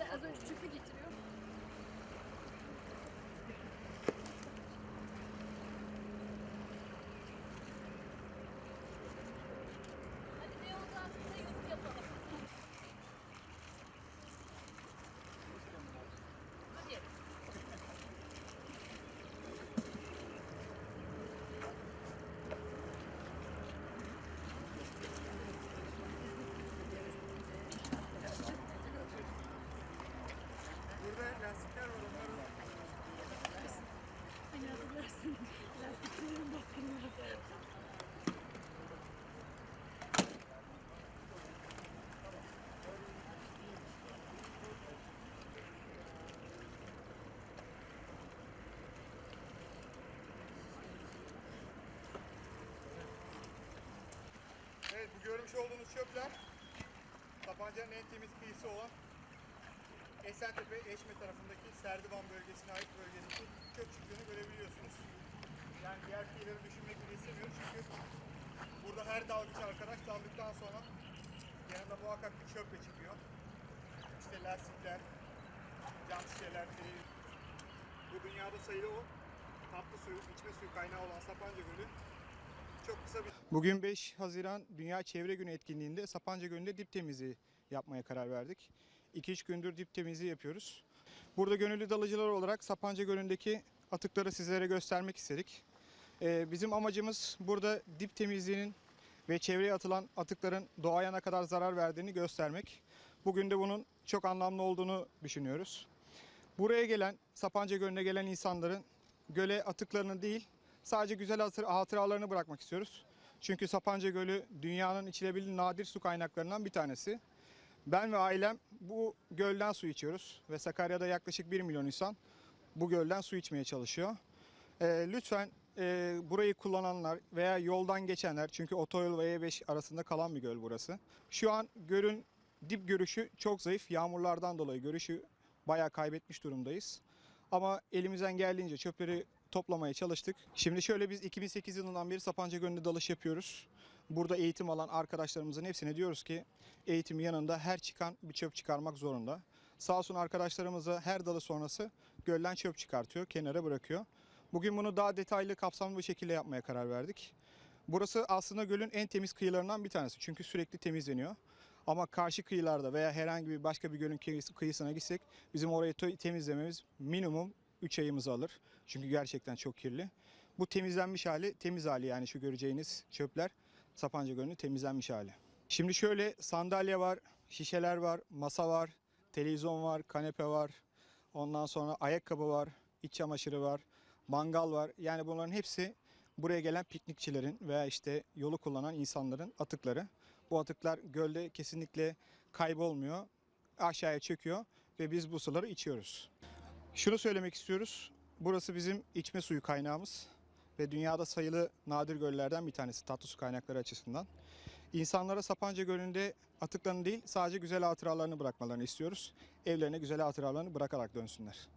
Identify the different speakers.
Speaker 1: işte az önce çöpü getiriyor. Bu görmüş olduğunuz çöpler Sapanca'nın en temiz kıyısı olan Esentepe, Eşme tarafındaki Serdivan bölgesine ait bölgedeki çöp çıktığını görebiliyorsunuz. Yani diğer kıyıları düşünmek bile istemiyoruz çünkü burada her dalgıç arkadaş daldıktan sonra yanında muhakkak bir çöple çıkıyor. İşte lastikler, cam şişeler. Bu dünyada sayılı o tatlı suyu, içme suyu kaynağı olan Sapanca Gölü çok kısa bir... Bugün 5 Haziran Dünya Çevre Günü etkinliğinde Sapanca Gölü'nde dip temizliği yapmaya karar verdik. 2-3 gündür dip temizliği yapıyoruz. Burada gönüllü dalıcılar olarak Sapanca Gölü'ndeki atıkları sizlere göstermek istedik. Ee, bizim amacımız burada dip temizliğinin ve çevreye atılan atıkların doğaya ne kadar zarar verdiğini göstermek. Bugün de bunun çok anlamlı olduğunu düşünüyoruz. Buraya gelen, Sapanca Gölü'ne gelen insanların göle atıklarını değil, sadece güzel hatır- hatıralarını bırakmak istiyoruz. Çünkü Sapanca Gölü dünyanın içilebilir nadir su kaynaklarından bir tanesi. Ben ve ailem bu gölden su içiyoruz ve Sakarya'da yaklaşık 1 milyon insan bu gölden su içmeye çalışıyor. Ee, lütfen e, burayı kullananlar veya yoldan geçenler çünkü otoyol ve E5 arasında kalan bir göl burası. Şu an gölün dip görüşü çok zayıf. Yağmurlardan dolayı görüşü bayağı kaybetmiş durumdayız. Ama elimizden geldiğince çöpleri toplamaya çalıştık. Şimdi şöyle biz 2008 yılından beri Sapanca Gölü'nde dalış yapıyoruz. Burada eğitim alan arkadaşlarımızın hepsine diyoruz ki eğitim yanında her çıkan bir çöp çıkarmak zorunda. Sağ olsun arkadaşlarımıza her dalı sonrası gölden çöp çıkartıyor, kenara bırakıyor. Bugün bunu daha detaylı, kapsamlı bir şekilde yapmaya karar verdik. Burası aslında gölün en temiz kıyılarından bir tanesi. Çünkü sürekli temizleniyor. Ama karşı kıyılarda veya herhangi bir başka bir gölün kıyısı- kıyısına gitsek bizim orayı temizlememiz minimum 3 ayımızı alır. Çünkü gerçekten çok kirli. Bu temizlenmiş hali, temiz hali yani şu göreceğiniz çöpler Sapanca Gölü'nün temizlenmiş hali. Şimdi şöyle sandalye var, şişeler var, masa var, televizyon var, kanepe var. Ondan sonra ayakkabı var, iç çamaşırı var, mangal var. Yani bunların hepsi buraya gelen piknikçilerin veya işte yolu kullanan insanların atıkları. Bu atıklar gölde kesinlikle kaybolmuyor. Aşağıya çöküyor ve biz bu suları içiyoruz. Şunu söylemek istiyoruz. Burası bizim içme suyu kaynağımız ve dünyada sayılı nadir göllerden bir tanesi tatlı su kaynakları açısından. İnsanlara Sapanca Gölü'nde atıklarını değil sadece güzel hatıralarını bırakmalarını istiyoruz. Evlerine güzel hatıralarını bırakarak dönsünler.